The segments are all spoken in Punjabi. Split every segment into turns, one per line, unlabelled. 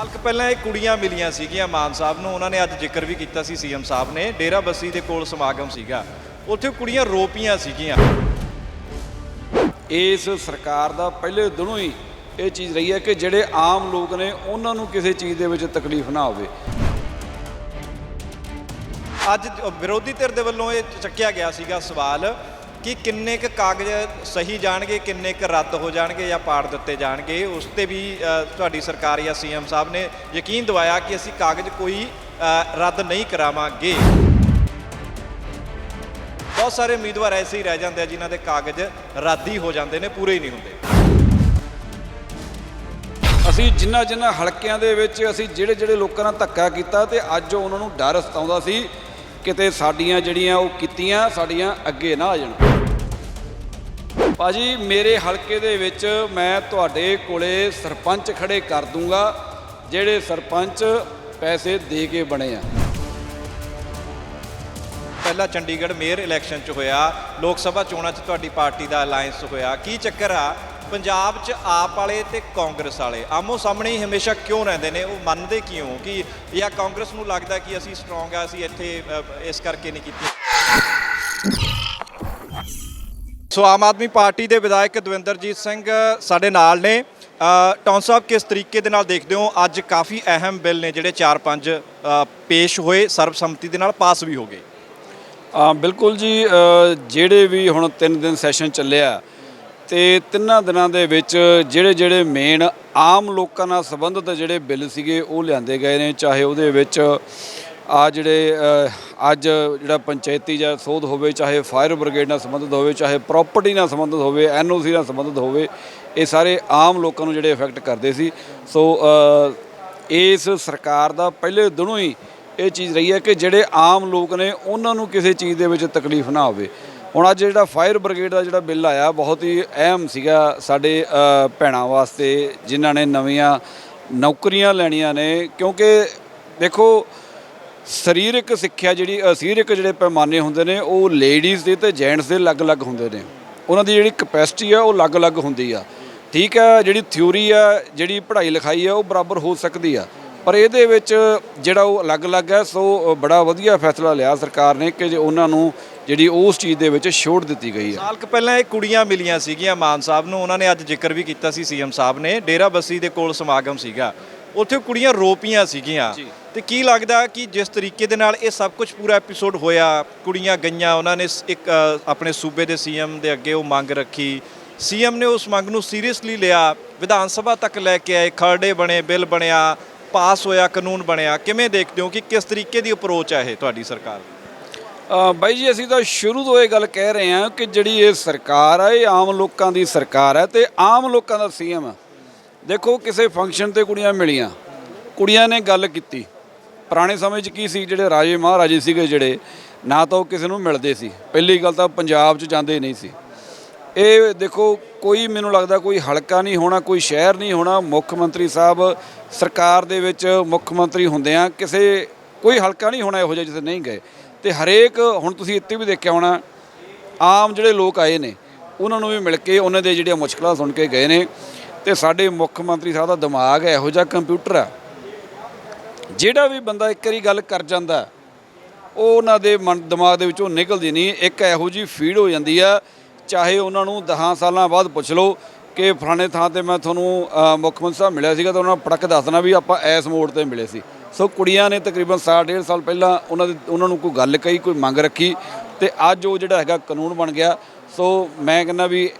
ਸਾਲ ਕੁ ਪਹਿਲਾਂ ਇਹ ਕੁੜੀਆਂ ਮਿਲੀਆਂ ਸੀਗੀਆਂ ਮਾਨ ਸਾਹਿਬ ਨੂੰ। ਉਹਨਾਂ ਨੇ ਅੱਜ ਜ਼ਿਕਰ ਵੀ ਕੀਤਾ ਸੀ ਸੀਐਮ ਸਾਹਿਬ ਨੇ। ਡੇਰਾ ਬੱਸੀ ਦੇ ਕੋਲ ਸਮਾਗਮ ਸੀਗਾ। ਉੱਥੇ ਕੁੜੀਆਂ ਰੋਪੀਆਂ ਸੀਗੀਆਂ।
ਇਸ ਸਰਕਾਰ ਦਾ ਪਹਿਲੇ ਦਿਨੋਂ ਹੀ ਇਹ ਚੀਜ਼ ਰਹੀ ਹੈ ਕਿ ਜਿਹੜੇ ਆਮ ਲੋਕ ਨੇ ਉਹਨਾਂ ਨੂੰ ਕਿਸੇ ਚੀਜ਼ ਦੇ ਵਿੱਚ ਤਕਲੀਫ ਨਾ ਹੋਵੇ।
ਅੱਜ ਵਿਰੋਧੀ ਧਿਰ ਦੇ ਵੱਲੋਂ ਇਹ ਚੱਕਿਆ ਗਿਆ ਸੀਗਾ ਸਵਾਲ ਕਿ ਕਿੰਨੇ ਕ ਕਾਗਜ਼ ਸਹੀ ਜਾਣਗੇ, ਕਿੰਨੇ ਕ ਰੱਦ ਹੋ ਜਾਣਗੇ ਜਾਂ ਪਾੜ ਦਿੱਤੇ ਜਾਣਗੇ, ਉਸ ਤੇ ਵੀ ਤੁਹਾਡੀ ਸਰਕਾਰ ਜਾਂ ਸੀਐਮ ਸਾਹਿਬ ਨੇ ਯਕੀਨ ਦਿਵਾਇਆ ਕਿ ਅਸੀਂ ਕਾਗਜ਼ ਕੋਈ ਰੱਦ ਨਹੀਂ ਕਰਾਵਾਂਗੇ। ਬਹੁਤ ਸਾਰੇ ਉਮੀਦਵਾਰ ਐਸੇ ਹੀ ਰਹਿ ਜਾਂਦੇ ਆ ਜਿਨ੍ਹਾਂ ਦੇ ਕਾਗਜ਼ ਰੱਦ ਹੀ ਹੋ ਜਾਂਦੇ ਨੇ, ਪੂਰੇ ਹੀ ਨਹੀਂ ਹੁੰਦੇ।
ਅਸੀਂ ਜਿੰਨਾ ਜਿੰਨਾ ਹਲਕਿਆਂ ਦੇ ਵਿੱਚ ਅਸੀਂ ਜਿਹੜੇ ਜਿਹੜੇ ਲੋਕਾਂ ਨਾਲ ਧੱਕਾ ਕੀਤਾ ਤੇ ਅੱਜ ਉਹਨਾਂ ਨੂੰ ਡਰ ਸਤਾਉਂਦਾ ਸੀ ਕਿਤੇ ਸਾਡੀਆਂ ਜਿਹੜੀਆਂ ਉਹ ਕੀਤੀਆਂ, ਸਾਡੀਆਂ ਅੱਗੇ ਨਾ ਆ ਜਾਣ। ਭਾਜੀ, ਮੇਰੇ ਹਲਕੇ ਦੇ ਵਿੱਚ ਮੈਂ ਤੁਹਾਡੇ ਕੋਲੇ ਸਰਪੰਚ ਖੜੇ ਕਰ ਦੂੰਗਾ, ਜਿਹੜੇ ਸਰਪੰਚ ਪੈਸੇ ਦੇ ਕੇ ਬਣੇ ਆ।
ਪਹਿਲਾਂ ਚੰਡੀਗੜ੍ਹ ਮੇਅਰ ਇਲੈਕਸ਼ਨ 'ਚ ਹੋਇਆ, ਲੋਕ ਸਭਾ ਚੋਣਾਂ 'ਚ ਤੁਹਾਡੀ ਪਾਰਟੀ ਦਾ ਅਲਾਈਅੰਸ ਹੋਇਆ। ਕੀ ਚੱਕਰ ਆ ਪੰਜਾਬ 'ਚ ਆਪ ਵਾਲੇ ਤੇ ਕਾਂਗਰਸ ਵਾਲੇ। ਆਮੋ ਸਾਹਮਣੇ ਹੀ ਹਮੇਸ਼ਾ ਕਿਉਂ ਰਹਿੰਦੇ ਨੇ? ਉਹ ਮੰਨਦੇ ਕਿਉਂ ਕਿ ਜਾਂ ਕਾਂਗਰਸ ਨੂੰ ਲੱਗਦਾ ਕਿ ਅਸੀਂ ਸਟਰੋਂਗ ਆ ਅਸੀਂ ਇੱਥੇ ਅ, ਇਸ ਕਰਕੇ ਨਹੀਂ ਕੀਤੀ? ਸੋ ਆਮ ਆਦਮੀ ਪਾਰਟੀ ਦੇ ਵਿਧਾਇਕ ਦਵਿੰਦਰਜੀਤ ਸਿੰਘ ਸਾਡੇ ਨਾਲ ਨੇ। ਅ, ਟੌਨ ਸਾਹਿਬ ਕਿਸ ਤਰੀਕੇ ਦੇ ਨਾਲ ਦੇਖਦੇ ਹੋ? ਅੱਜ ਕਾਫੀ ਅਹਿਮ ਬਿੱਲ ਨੇ ਜਿਹੜੇ 4-5 ਪੇਸ਼ ਹੋਏ ਸਰਬਸੰਮਤੀ ਦੇ ਨਾਲ ਪਾਸ ਵੀ ਹੋ ਗਏ।
ਆ ਬਿਲਕੁਲ ਜੀ ਅ, ਜਿਹੜੇ ਵੀ ਹੁਣ 3 ਦਿਨ ਸੈਸ਼ਨ ਚੱਲਿਆ ਤੇ ਤਿੰਨਾਂ ਦਿਨਾਂ ਦੇ ਵਿੱਚ ਜਿਹੜੇ ਜਿਹੜੇ ਮੇਨ ਆਮ ਲੋਕਾਂ ਨਾਲ ਸੰਬੰਧਿਤ ਜਿਹੜੇ ਬਿੱਲ ਸੀਗੇ ਉਹ ਲਿਆਂਦੇ ਗਏ ਨੇ, ਚਾਹੇ ਉਹਦੇ ਵਿੱਚ ਆ ਜਿਹੜੇ ਅੱਜ ਜਿਹੜਾ ਪੰਚਾਇਤੀ ਜਾਂ ਸੋਧ ਹੋਵੇ, ਚਾਹੇ ਫਾਇਰ ਬ੍ਰਿਗੇਡ ਨਾਲ ਸੰਬੰਧਿਤ ਹੋਵੇ, ਚਾਹੇ ਪ੍ਰਾਪਰਟੀ ਨਾਲ ਸੰਬੰਧਿਤ ਹੋਵੇ, ਐਨਓਸੀ ਨਾਲ ਸੰਬੰਧਿਤ ਹੋਵੇ, ਇਹ ਸਾਰੇ ਆਮ ਲੋਕਾਂ ਨੂੰ ਜਿਹੜੇ ਇਫੈਕਟ ਕਰਦੇ ਸੀ। ਸੋ ਇਸ ਸਰਕਾਰ ਦਾ ਪਹਿਲੇ ਦਿਨੋਂ ਹੀ ਇਹ ਚੀਜ਼ ਰਹੀ ਹੈ ਕਿ ਜਿਹੜੇ ਆਮ ਲੋਕ ਨੇ, ਉਹਨਾਂ ਨੂੰ ਕਿਸੇ ਚੀਜ਼ ਦੇ ਵਿੱਚ ਤਕਲੀਫ ਨਾ ਹੋਵੇ। ਹੁਣ ਅੱਜ ਜਿਹੜਾ ਫਾਇਰ ਬ੍ਰਿਗੇਡ ਦਾ ਜਿਹੜਾ ਬਿੱਲ ਆਇਆ ਬਹੁਤ ਹੀ ਅਹਿਮ ਸੀਗਾ ਸਾਡੇ ਭੈਣਾਂ ਵਾਸਤੇ ਜਿਨ੍ਹਾਂ ਨੇ ਨਵੀਆਂ ਨੌਕਰੀਆਂ ਲੈਣੀਆਂ ਨੇ। ਕਿਉਂਕਿ ਦੇਖੋ ਸਰੀਰਕ ਸਿੱਖਿਆ ਜਿਹੜੀ ਅ, ਸਰੀਰਕ ਜਿਹੜੇ ਪੈਮਾਨੇ ਹੁੰਦੇ ਨੇ ਉਹ ਲੇਡੀਜ਼ ਦੇ ਤੇ ਜੈਂਟਸ ਦੇ ਅਲੱਗ-ਅਲੱਗ ਹੁੰਦੇ ਨੇ। ਉਹਨਾਂ ਦੀ ਜਿਹੜੀ ਕਪੈਸਿਟੀ ਆ ਉਹ ਅਲੱਗ-ਅਲੱਗ ਹੁੰਦੀ ਆ। ਠੀਕ ਹੈ ਜਿਹੜੀ ਥਿਊਰੀ ਆ ਜਿਹੜੀ ਪੜ੍ਹਾਈ ਲਿਖਾਈ ਆ ਉਹ ਬਰਾਬਰ ਹੋ ਸਕਦੀ ਆ। ਪਰ ਇਹਦੇ ਵਿੱਚ ਜਿਹੜਾ ਉਹ ਅਲੱਗ-ਅਲੱਗ ਹੈ ਸੋ ਬੜਾ ਵਧੀਆ ਫੈਸਲਾ ਲਿਆ ਸਰਕਾਰ ਨੇ ਕਿ ਜੇ ਉਹਨਾਂ ਨੂੰ ਜਿਹੜੀ ਉਸ ਚੀਜ਼ ਦੇ ਵਿੱਚ ਛੋਟ ਦਿੱਤੀ ਗਈ ਹੈ।
ਸਾਲ ਕੁ ਪਹਿਲਾਂ ਇਹ ਕੁੜੀਆਂ ਮਿਲੀਆਂ ਸੀਗੀਆਂ ਮਾਨ ਸਾਹਿਬ ਨੂੰ ਉਹਨਾਂ ਨੇ ਅੱਜ ਜ਼ਿਕਰ ਵੀ ਕੀਤਾ ਸੀ ਸੀਐਮ ਸਾਹਿਬ ਨੇ। ਡੇਰਾ ਬੱਸੀ ਦੇ ਕੋਲ ਸਮਾਗਮ ਸੀਗਾ। ਉੱਥੇ ਕੁੜੀਆਂ ਰੋਪੀਆਂ ਸੀਗੀਆਂ। ਤੇ ਕੀ ਲੱਗਦਾ ਕਿ ਜਿਸ ਤਰੀਕੇ ਦੇ ਨਾਲ ਇਹ ਸਭ ਕੁਝ ਪੂਰਾ ਐਪੀਸੋਡ ਹੋਇਆ ਕੁੜੀਆਂ ਗਈਆਂ ਉਹਨਾਂ ਨੇ ਇੱਕ ਆਪਣੇ ਸੂਬੇ ਦੇ ਸੀਐਮ ਦੇ ਅੱਗੇ ਉਹ ਮੰਗ ਰੱਖੀ। ਸੀਐਮ ਨੇ ਉਸ ਮੰਗ ਨੂੰ ਸੀਰੀਅਸਲੀ ਲਿਆ। ਵਿਧਾਨ ਸਭਾ ਤੱਕ ਲੈ ਕੇ ਆਏ ਖਰੜੇ ਬਣੇ ਬਿੱਲ ਬਣਿਆ ਪਾਸ ਹੋਇਆ ਕਾਨੂੰਨ ਬਣਿਆ। ਕਿਵੇਂ ਦੇਖਦੇ ਹੋ ਕਿ ਕਿਸ ਤਰੀਕੇ ਦੀ ਅਪਰੋਚ ਹੈ ਇਹ ਤੁਹਾਡੀ ਸਰਕਾਰ?
ਬਾਈ ਜੀ, ਅਸੀਂ ਤਾਂ ਸ਼ੁਰੂ ਤੋਂ ਇਹ ਗੱਲ ਕਹਿ ਰਹੇ ਹਾਂ ਕਿ ਜਿਹੜੀ ਇਹ ਸਰਕਾਰ ਆ, ਇਹ ਆਮ ਲੋਕਾਂ ਦੀ ਸਰਕਾਰ ਹੈ ਤੇ ਆਮ ਲੋਕਾਂ ਦਾ ਸੀਐਮ ਹੈ ਦੇਖੋ, ਕਿਸੇ ਫੰਕਸ਼ਨ ਤੇ ਕੁੜੀਆਂ ਮਿਲੀਆਂ, ਕੁੜੀਆਂ ਨੇ ਗੱਲ ਕੀਤੀ। ਪੁਰਾਣੇ ਸਮੇਂ 'ਚ ਕੀ ਸੀ, ਜਿਹੜੇ ਰਾਜੇ ਮਹਾਰਾਜੇ ਸੀਗੇ ਜਿਹੜੇ, ਨਾ ਤਾਂ ਉਹ ਕਿਸੇ ਨੂੰ ਮਿਲਦੇ ਸੀ। ਪਹਿਲੀ ਗੱਲ ਤਾਂ ਪੰਜਾਬ 'ਚ ਜਾਂਦੇ ਨਹੀਂ ਸੀ। ਇਹ ਦੇਖੋ, ਕੋਈ ਮੈਨੂੰ ਲੱਗਦਾ ਕੋਈ ਹਲਕਾ ਨਹੀਂ ਹੋਣਾ, ਕੋਈ ਸ਼ਹਿਰ ਨਹੀਂ ਹੋਣਾ, ਮੁੱਖ ਮੰਤਰੀ ਸਾਹਿਬ ਸਰਕਾਰ ਦੇ ਵਿੱਚ ਮੁੱਖ ਮੰਤਰੀ ਹੁੰਦੇ ਆ, ਕਿਸੇ, ਕੋਈ ਹਲਕਾ ਨਹੀਂ ਹੋਣਾ ਇਹੋ ਜਿਹਾ ਜਿੱਥੇ ਨਹੀਂ ਗਏ। ਤੇ ਹਰੇਕ ਹੁਣ ਤੁਸੀਂ ਇੱਥੇ ਵੀ ਦੇਖਿਆ ਹੋਣਾ, ਆਮ ਜਿਹੜੇ ਲੋਕ ਆਏ ਨੇ, ਉਹਨਾਂ ਨੂੰ ਵੀ ਮਿਲ ਕੇ ਉਹਨਾਂ ਦੇ ਜਿਹੜੀਆਂ ਮੁਸ਼ਕਲਾਂ ਸੁਣ ਕੇ ਗਏ ਨੇ। ਤੇ ਸਾਡੇ ਮੁੱਖ ਮੰਤਰੀ ਸਾਹਿਬ ਦਾ ਦਿਮਾਗ ਇਹੋ ਜਿਹਾ ਕੰਪਿਊਟਰ ਆ। ਜਿਹੜਾ ਵੀ ਬੰਦਾ ਇੱਕ ਵਾਰੀ ਗੱਲ ਕਰ ਜਾਂਦਾ, ਉਹ ਉਹਨਾਂ ਦੇ ਮਨ, ਦਿਮਾਗ ਦੇ ਵਿੱਚੋਂ ਨਿਕਲਦੀ ਨਹੀਂ, ਇੱਕ ਇਹੋ ਜੀ ਫੀਡ ਹੋ ਜਾਂਦੀ ਆ, ਚਾਹੇ ਉਹਨਾਂ ਨੂੰ 10 ਸਾਲਾਂ ਬਾਅਦ ਪੁੱਛ ਲਓ ਕਿ ਫਲਾਣੇ ਥਾਂ ਤੇ ਮੈਂ ਤੁਹਾਨੂੰ ਮੁੱਖ ਮੰਤਰੀ ਸਾਹਿਬ ਮਿਲਿਆ ਸੀਗਾ ਤਾਂ ਉਹਨਾਂ ਨੂੰ ਪੜਕ ਦੱਸ ਦੇਣਾ ਵੀ ਆਪਾਂ ਇਸ ਮੋੜ ਤੇ ਮਿਲੇ ਸੀ। ਸੋ ਕੁੜੀਆਂ ਨੇ ਤਕਰੀਬਨ ਸਾਲ ਡੇਢ ਸਾਲ ਪਹਿਲਾਂ ਉਹਨਾਂ ਦੇ ਉਹਨਾਂ ਨੂੰ ਕੋਈ ਗੱਲ ਕਹੀ ਕੋਈ ਮੰਗ ਰੱਖੀ ਤੇ ਅੱਜ ਉਹ ਜਿਹੜਾ ਹੈਗਾ ਕਾਨੂੰਨ ਬਣ ਗਿਆ। ਸੋ ਮੈਂ ਕਹਿੰਦਾ ਵੀ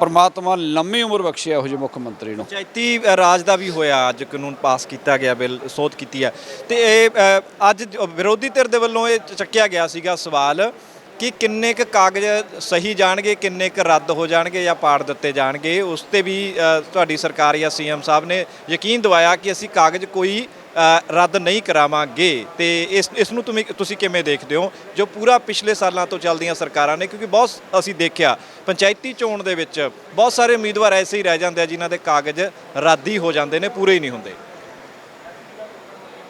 ਪਰਮਾਤਮਾ ਲੰਮੀ ਉਮਰ ਬਖਸ਼ਿਆ ਇਹੋ ਜਿਹੇ ਮੁੱਖ ਮੰਤਰੀ ਨੂੰ।
ਪੰਚਾਇਤੀ ਰਾਜ ਦਾ ਵੀ ਹੋਇਆ ਅੱਜ ਕਾਨੂੰਨ ਪਾਸ ਕੀਤਾ ਗਿਆ ਬਿੱਲ ਸੋਧ ਕੀਤੀ ਹੈ। ਤੇ ਇਹ ਅ, ਅੱਜ ਵਿਰੋਧੀ ਧਿਰ ਦੇ ਵੱਲੋਂ ਇਹ ਚੱਕਿਆ ਗਿਆ ਸੀਗਾ ਸਵਾਲ ਕਿ ਕਿੰਨੇ ਕ ਕਾਗਜ਼ ਸਹੀ ਜਾਣਗੇ ਕਿੰਨੇ ਕ ਰੱਦ ਹੋ ਜਾਣਗੇ ਜਾਂ ਪਾੜ ਦਿੱਤੇ ਜਾਣਗੇ। ਉਸ ਤੇ ਵੀ ਅ, ਤੁਹਾਡੀ ਸਰਕਾਰ ਜਾਂ ਸੀਐਮ ਸਾਹਿਬ ਨੇ ਯਕੀਨ ਦਿਵਾਇਆ ਕਿ ਅਸੀਂ ਕਾਗਜ਼ ਕੋਈ ਰੱਦ ਨਹੀਂ ਕਰਾਵਾਂਗੇ। ਤੇ ਇਸ ਇਸ ਨੂੰ ਤੁਮੇ- ਤੁਸੀਂ ਕਿਵੇਂ ਦੇਖਦੇ ਹੋ? ਜੋ ਪੂਰਾ ਪਿਛਲੇ ਸਾਲਾਂ ਤੋਂ ਚੱਲਦੀਆਂ ਸਰਕਾਰਾਂ ਨੇ, ਕਿਉਂਕਿ ਬਹੁਤ ਅਸੀਂ ਦੇਖਿਆ, ਪੰਚਾਇਤੀ ਚੋਣ ਦੇ ਵਿੱਚ ਬਹੁਤ ਸਾਰੇ ਉਮੀਦਵਾਰ ਐਸੇ ਹੀ ਰਹਿ ਜਾਂਦੇ ਆ, ਜਿਨ੍ਹਾਂ ਦੇ ਕਾਗਜ਼ ਰੱਦ ਹੀ ਹੋ ਜਾਂਦੇ ਨੇ, ਪੂਰੇ ਹੀ ਨਹੀਂ ਹੁੰਦੇ।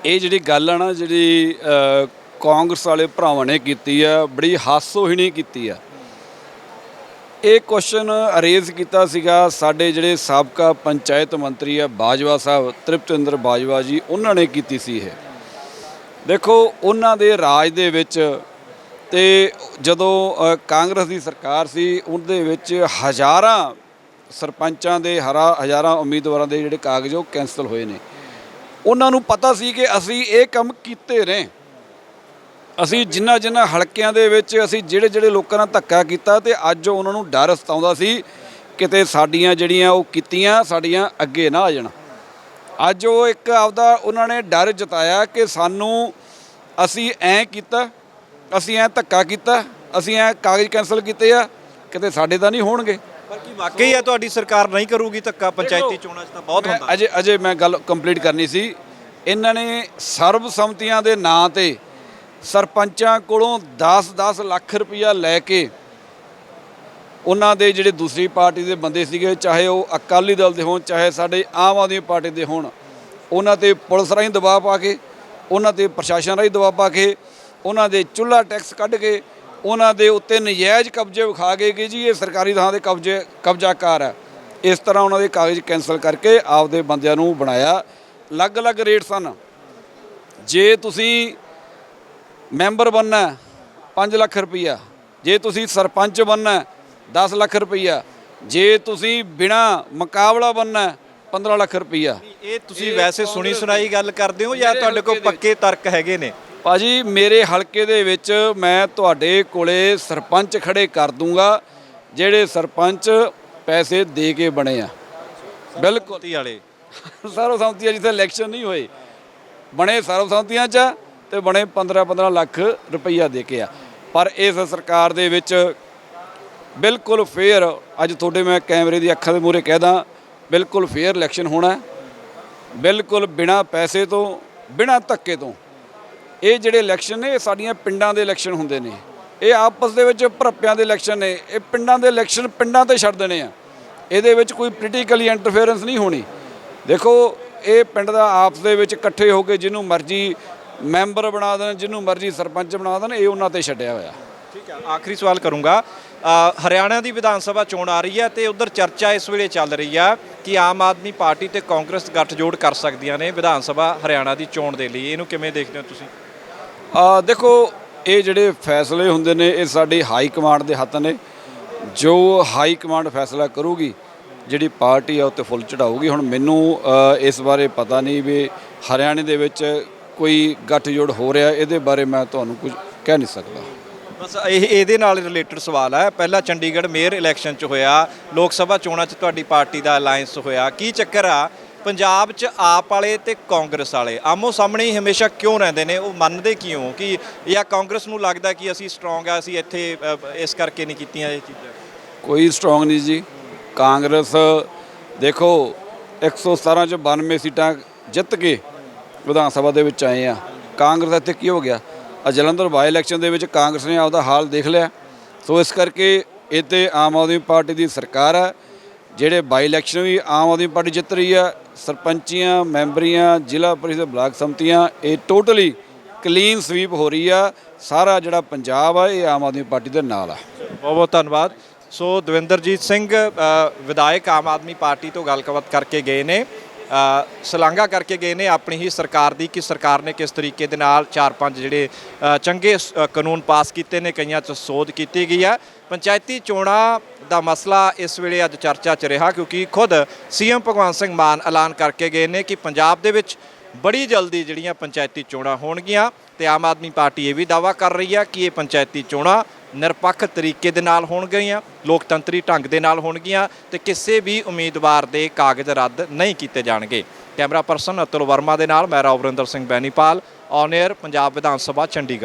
ਇਹ ਜਿਹੜੀ ਗੱਲ ਆ ਨਾ, ਜਿਹੜੀ ਕਾਂਗਰਸ ਵਾਲੇ ਭਰਾਵਾਂ ਨੇ ਕੀਤੀ ਆ, ਬੜੀ ਹਾਸੋਹੀਣੀ ਕੀਤੀ ਆ। ਇਹ ਕੁਐਸਚਨ ਅਰੇਜ਼ ਕੀਤਾ ਸੀਗਾ ਸਾਡੇ ਜਿਹੜੇ ਸਾਬਕਾ ਪੰਚਾਇਤ ਮੰਤਰੀ ਆ ਬਾਜਵਾ ਸਾਹਿਬ, ਤ੍ਰਿਪਤਿੰਦਰ ਬਾਜਵਾ ਜੀ, ਉਹਨਾਂ ਨੇ ਕੀਤੀ ਸੀ ਇਹ। ਦੇਖੋ, ਉਹਨਾਂ ਦੇ ਰਾਜ ਦੇ ਵਿੱਚ ਤੇ ਜਦੋਂ ਕਾਂਗਰਸ ਦੀ ਸਰਕਾਰ ਸੀ, ਉਹਦੇ ਵਿੱਚ ਹਜ਼ਾਰਾਂ ਸਰਪੰਚਾਂ ਦੇ, ਹਰਾ, ਹਜ਼ਾਰਾਂ ਉਮੀਦਵਾਰਾਂ ਦੇ ਜਿਹੜੇ ਕਾਗਜ਼ ਉਹ ਕੈਂਸਲ ਹੋਏ ਨੇ। ਉਹਨਾਂ ਨੂੰ ਪਤਾ ਸੀ ਕਿ ਅਸੀਂ ਇਹ ਕੰਮ ਕੀਤੇ ਰਹੇ ਅਸੀਂ ਜਿੰਨਾ ਜਿੰਨਾ ਹਲਕਿਆਂ ਦੇ ਵਿੱਚ ਅਸੀਂ ਜਿਹੜੇ ਜਿਹੜੇ ਲੋਕਾਂ ਨਾਲ ਧੱਕਾ ਕੀਤਾ ਤੇ ਅੱਜ ਉਹਨਾਂ ਨੂੰ ਡਰ ਸਤਾਉਂਦਾ ਸੀ ਕਿਤੇ ਸਾਡੀਆਂ ਜਿਹੜੀਆਂ ਉਹ ਕੀਤੀਆਂ ਸਾਡੀਆਂ ਅੱਗੇ ਨਾ ਆ ਜਾਣ। ਅੱਜ ਉਹ ਇੱਕ ਆਪਦਾ ਉਹਨਾਂ ਨੇ ਡਰ ਜਤਾਇਆ ਕਿ ਸਾਨੂੰ ਅਸੀਂ ਐਂ ਕੀਤਾ ਅਸੀਂ ਐਂ ਧੱਕਾ ਕੀਤਾ ਅਸੀਂ ਐਂ ਕਾਗਜ਼ ਕੈਂਸਲ ਕੀਤੇ ਆ ਕਿਤੇ ਸਾਡੇ ਤਾਂ ਨਹੀਂ ਹੋਣਗੇ।
ਪਰ ਕੀ ਵਾਕਈ ਹੈ ਤੁਹਾਡੀ ਸਰਕਾਰ ਨਹੀਂ ਕਰੂਗੀ ਧੱਕਾ ਪੰਚਾਇਤੀ ਚੋਣਾਂ 'ਚ ਤਾਂ ਬਹੁਤ ਹੁੰਦਾ।
ਅਜੇ ਅਜੇ ਮੈਂ ਗੱਲ ਕੰਪਲੀਟ ਕਰਨੀ ਸੀ। ਇਹਨਾਂ ਨੇ ਸਰਬਸੰਮਤੀਆਂ ਦੇ ਨਾਂ ਤੇ ਸਰਪੰਚਾਂ ਕੋਲੋਂ 10-10 ਲੱਖ ਰੁਪਇਆ ਲੈ ਕੇ ਉਹਨਾਂ ਦੇ ਜਿਹੜੇ ਦੂਸਰੀ ਪਾਰਟੀ ਦੇ ਬੰਦੇ ਸੀਗੇ, ਚਾਹੇ ਉਹ ਅਕਾਲੀ ਦਲ ਦੇ ਹੋਣ, ਚਾਹੇ ਸਾਡੇ ਆਮ ਆਦਮੀ ਪਾਰਟੀ ਦੇ ਹੋਣ, ਉਹਨਾਂ ਤੇ ਪੁਲਿਸ ਰਾਹੀਂ ਦਬਾਅ ਪਾ ਕੇ, ਉਹਨਾਂ ਤੇ ਪ੍ਰਸ਼ਾਸਨ ਰਾਹੀਂ ਦਬਾਅ ਪਾ ਕੇ, ਉਹਨਾਂ ਦੇ ਚੁੱਲ੍ਹਾ ਟੈਕਸ ਕੱਢ ਕੇ, ਉਹਨਾਂ ਦੇ ਉੱਤੇ ਨਜਾਇਜ਼ ਕਬਜ਼ੇ ਵਿਖਾ ਕੇ ਕਿ ਜੀ ਇਹ ਸਰਕਾਰੀ ਥਾਂ ਦੇ ਕਬਜ਼ੇ, ਕਬਜ਼ਾਕਾਰ ਹੈ। ਇਸ ਤਰ੍ਹਾਂ ਉਹਨਾਂ ਦੇ ਕਾਗਜ਼ ਕੈਂਸਲ ਕਰਕੇ ਆਪਦੇ ਬੰਦਿਆਂ ਨੂੰ ਬਣਾਇਆ। ਅਲੱਗ-ਅਲੱਗ ਰੇਟ ਸਨ। ਜੇ ਤੁਸੀਂ ਮੈਂਬਰ ਬਣਨਾ 5 ਲੱਖ ਰੁਪਈਆ। ਜੇ ਤੁਸੀਂ ਸਰਪੰਚ ਬਣਨਾ 10 ਲੱਖ ਰੁਪਈਆ। ਜੇ ਤੁਸੀਂ ਬਿਨਾ ਮੁਕਾਬਲਾ ਬਣਨਾ 15 ਲੱਖ ਰੁਪਈਆ।
ਇਹ ਤੁਸੀਂ ਵੈਸੇ ਸੁਣੀ ਸੁਣਾਈ ਗੱਲ ਕਰਦੇ ਹੋ ਜਾਂ ਤੁਹਾਡੇ ਕੋਲ ਪੱਕੇ ਤਰਕ ਹੈਗੇ ਨੇ?
ਭਾਜੀ ਮੇਰੇ ਹਲਕੇ ਦੇ ਵਿੱਚ ਮੈਂ ਤੁਹਾਡੇ ਕੋਲੇ ਸਰਪੰਚ ਖੜੇ ਕਰ ਦੂੰਗਾ ਜਿਹੜੇ ਸਰਪੰਚ ਪੈਸੇ ਦੇ ਕੇ ਬਣੇ ਆ। ਬਿਲਕੁਲ।
ਤੀ ਵਾਲੇ।
ਸਰਵਸੰਮਤੀਆਂ ਜਿੱਥੇ ਇਲੈਕਸ਼ਨ ਨਹੀਂ ਹੋਏ। ਬਣੇ ਸਰਵਸੰਮਤੀਆਂ 'ਚ। ਤੇ ਬਣੇ 15 15 ਲੱਖ ਰੁਪਈਆ ਦੇ ਕੇ ਆ। ਪਰ ਇਸ ਸਰਕਾਰ ਦੇ ਵਿੱਚ ਬਿਲਕੁਲ ਫੇਅਰ ਅੱਜ ਤੁਹਾਡੇ ਮੈਂ ਕੈਮਰੇ ਦੀ ਅੱਖਾਂ ਦੇ ਮੂਹਰੇ ਕਹਿਦਾ ਬਿਲਕੁਲ ਫੇਅਰ ਇਲੈਕਸ਼ਨ ਹੋਣਾ ਬਿਲਕੁਲ ਬਿਨਾ ਪੈਸੇ ਤੋਂ, ਬਿਨਾ ਧੱਕੇ ਤੋਂ। ਇਹ ਜਿਹੜੇ ਇਲੈਕਸ਼ਨ ਨੇ, ਇਹ ਸਾਡੀਆਂ ਪਿੰਡਾਂ ਦੇ ਇਲੈਕਸ਼ਨ ਹੁੰਦੇ ਨੇ। ਇਹ ਆਪਸ ਦੇ ਵਿੱਚ ਭਰੱਪਿਆਂ ਦੇ ਇਲੈਕਸ਼ਨ ਨੇ। ਇਹ ਪਿੰਡਾਂ ਦੇ ਇਲੈਕਸ਼ਨ ਪਿੰਡਾਂ ਤੇ ਛੱਡ ਦੇਣੇ ਆ। ਇਹਦੇ ਵਿੱਚ ਕੋਈ ਪੋਲੀਟੀਕਲੀ ਇੰਟਰਫੇਰੈਂਸ ਨਹੀਂ ਹੋਣੀ। ਦੇਖੋ, ਇਹ ਪਿੰਡ ਦਾ ਆਪਸ ਦੇ ਵਿੱਚ ਇਕੱਠੇ ਹੋ ਕੇ ਜਿਹਨੂੰ ਮਰਜ਼ੀ ਮੈਂਬਰ ਬਣਾ ਦੇਣ ਜਿਹਨੂੰ ਮਰਜ਼ੀ ਸਰਪੰਚ ਬਣਾ ਦੇਣ ਇਹ ਉਹਨਾਂ ਤੇ ਛੱਡਿਆ ਹੋਇਆ।
ਠੀਕ ਹੈ ਆਖਰੀ ਸਵਾਲ ਕਰੂੰਗਾ। ਹਰਿਆਣਾ ਦੀ ਵਿਧਾਨ ਸਭਾ ਚੋਣ ਆ ਰਹੀ ਹੈ ਤੇ ਉਧਰ ਚਰਚਾ ਇਸ ਵੇਲੇ ਚੱਲ ਰਹੀ ਆ ਕਿ ਆਮ ਆਦਮੀ ਪਾਰਟੀ ਤੇ ਕਾਂਗਰਸ ਗੱਠਜੋੜ ਕਰ ਸਕਦੀਆਂ ਨੇ ਵਿਧਾਨ ਸਭਾ ਹਰਿਆਣਾ ਦੀ ਚੋਣ ਦੇ ਲਈ। ਇਹਨੂੰ ਕਿਵੇਂ ਦੇਖਦੇ ਹੋ ਤੁਸੀਂ?
ਆ ਦੇਖੋ ਇਹ ਜਿਹੜੇ ਫੈਸਲੇ ਹੁੰਦੇ ਨੇ ਇਹ ਸਾਡੀ ਹਾਈ ਕਮਾਂਡ ਦੇ ਹੱਥ ਨੇ। ਜੋ ਹਾਈ ਕਮਾਂਡ ਫੈਸਲਾ ਕਰੂਗੀ ਜਿਹੜੀ ਪਾਰਟੀ ਆ ਉੱਤੇ ਫੁੱਲ ਚੜਾਊਗੀ। ਹੁਣ ਮੈਨੂੰ ਇਸ ਬਾਰੇ ਪਤਾ ਨਹੀਂ ਵੀ ਹਰਿਆਣੇ ਦੇ ਵਿੱਚ ਕੋਈ ਗੱਠਜੋੜ ਹੋ ਰਿਹਾ ਇਹਦੇ ਬਾਰੇ ਮੈਂ ਤੁਹਾਨੂੰ ਕੁਝ ਕਹਿ ਨਹੀਂ ਸਕਦਾ।
ਬਸ ਇਹ ਇਹਦੇ ਨਾਲ ਰਿਲੇਟਡ ਸਵਾਲ ਹੈ। ਪਹਿਲਾਂ ਚੰਡੀਗੜ੍ਹ ਮੇਅਰ ਇਲੈਕਸ਼ਨ 'ਚ ਹੋਇਆ ਲੋਕ ਸਭਾ ਚੋਣਾਂ 'ਚ ਤੁਹਾਡੀ ਪਾਰਟੀ ਦਾ ਅਲਾਈਅੰਸ ਹੋਇਆ। ਕੀ ਚੱਕਰ ਆ? ਪੰਜਾਬ 'ਚ ਆਪ ਵਾਲੇ ਤੇ ਕਾਂਗਰਸ ਵਾਲੇ ਆਮੋ ਸਾਹਮਣੇ ਹੀ ਹਮੇਸ਼ਾ ਕਿਉਂ ਰਹਿੰਦੇ ਨੇ? ਉਹ ਮੰਨਦੇ ਕਿਉਂ ਕਿ ਜਾਂ ਕਾਂਗਰਸ ਨੂੰ ਲੱਗਦਾ ਕਿ ਅਸੀਂ ਸਟਰੋਂਗ ਆ ਅਸੀਂ ਇੱਥੇ ਅ, ਇਸ ਕਰਕੇ ਨਹੀਂ ਕੀਤੀਆਂ ਇਹ ਚੀਜ਼ਾਂ?
ਕੋਈ ਸਟਰੋਂਗ ਨਹੀਂ ਜੀ। ਕਾਂਗਰਸ ਦੇਖੋ 117 ਚ 92 ਸੀਟਾਂ ਜਿੱਤ ਕੇ ਵਿਧਾਨ ਸਭਾ ਦੇ ਵਿੱਚ ਆਏ ਆ। ਕਾਂਗਰਸ ਦਾ ਇੱਥੇ ਕੀ ਹੋ ਗਿਆ? ਆ ਜਲੰਧਰ ਬਾਈ ਇਲੈਕਸ਼ਨ ਦੇ ਵਿੱਚ ਕਾਂਗਰਸ ਨੇ ਆਪਦਾ ਹਾਲ ਦੇਖ ਲਿਆ। ਸੋ ਇਸ ਕਰਕੇ ਇੱਥੇ ਆਮ ਆਦਮੀ ਪਾਰਟੀ ਦੀ ਸਰਕਾਰ ਹੈ ਜਿਹੜੇ ਬਾਈ ਇਲੈਕਸ਼ਨ ਵੀ ਆਮ ਆਦਮੀ ਪਾਰਟੀ ਜਿੱਤ ਰਹੀ ਆ, ਸਰਪੰਚੀਆਂ, ਮੈਂਬਰੀਆਂ, ਜ਼ਿਲ੍ਹਾ ਪਰਿਸ਼ਦ ਬਲਾਕ ਸੰਮਤੀਆਂ, ਇਹ ਟੋਟਲੀ ਕਲੀਨ ਸਵੀਪ ਹੋ ਰਹੀ ਆ। ਸਾਰਾ ਜਿਹੜਾ ਪੰਜਾਬ ਆ, ਇਹ ਆਮ ਆਦਮੀ ਪਾਰਟੀ ਦੇ ਨਾਲ ਆ।
ਬਹੁਤ ਬਹੁਤ ਧੰਨਵਾਦ। ਸੋ ਦਵਿੰਦਰਜੀਤ ਸਿੰਘ ਵਿਧਾਇਕ ਆਮ ਆਦਮੀ ਪਾਰਟੀ ਤੋਂ ਗੱਲਬਾਤ ਕਰਕੇ ਗਏ ਨੇ। ਸ਼ਲਾਘਾ ਕਰਕੇ ਗਏ ਨੇ ਆਪਣੀ ਹੀ ਸਰਕਾਰ ਦੀ ਕਿ ਸਰਕਾਰ ਨੇ ਕਿਸ ਤਰੀਕੇ ਦੇ ਨਾਲ ਚਾਰ ਪੰਜ ਜਿਹੜੇ ਚੰਗੇ ਕਾਨੂੰਨ ਪਾਸ ਕੀਤੇ ਨੇ, ਕਈਆਂ 'ਚ ਸੋਧ ਕੀਤੀ ਗਈ ਹੈ। ਪੰਚਾਇਤੀ ਚੋਣਾਂ ਦਾ ਮਸਲਾ ਇਸ ਵੇਲੇ ਅੱਜ ਚਰਚਾ 'ਚ ਰਿਹਾ, ਕਿਉਂਕਿ ਖੁਦ ਸੀਐਮ ਭਗਵੰਤ ਸਿੰਘ ਮਾਨ ਐਲਾਨ ਕਰਕੇ ਗਏ ਨੇ ਕਿ ਪੰਜਾਬ ਦੇ ਵਿੱਚ ਬੜੀ ਜਲਦੀ ਜਿਹੜੀਆਂ ਪੰਚਾਇਤੀ ਚੋਣਾਂ ਹੋਣਗੀਆਂ ਤੇ ਆਮ ਆਦਮੀ ਪਾਰਟੀ ਇਹ ਵੀ ਦਾਵਾ ਕਰ ਰਹੀ ਹੈ ਕਿ ਇਹ ਪੰਚਾਇਤੀ ਚੋਣਾਂ ਨਿਰਪੱਖ ਤਰੀਕੇ ਦੇ ਨਾਲ ਹੋਣਗੀਆਂ, ਲੋਕਤੰਤਰੀ ਢੰਗ ਦੇ ਨਾਲ ਹੋਣਗੀਆਂ ਤੇ ਕਿਸੇ ਵੀ ਉਮੀਦਵਾਰ ਦੇ ਕਾਗਜ਼ ਰੱਦ ਨਹੀਂ ਕੀਤੇ ਜਾਣਗੇ। ਕੈਮਰਾ ਪਰਸਨ ਅਤੁਲ ਵਰਮਾ ਦੇ ਨਾਲ, ਮੈਂ ਰਾਵਰਿੰਦਰ ਸਿੰਘ ਬੈਨੀਪਾਲ ਔਨ 에ਅਰ ਪੰਜਾਬ ਵਿਧਾਨ ਸਭਾ, ਚੰਡੀਗੜ੍ਹ।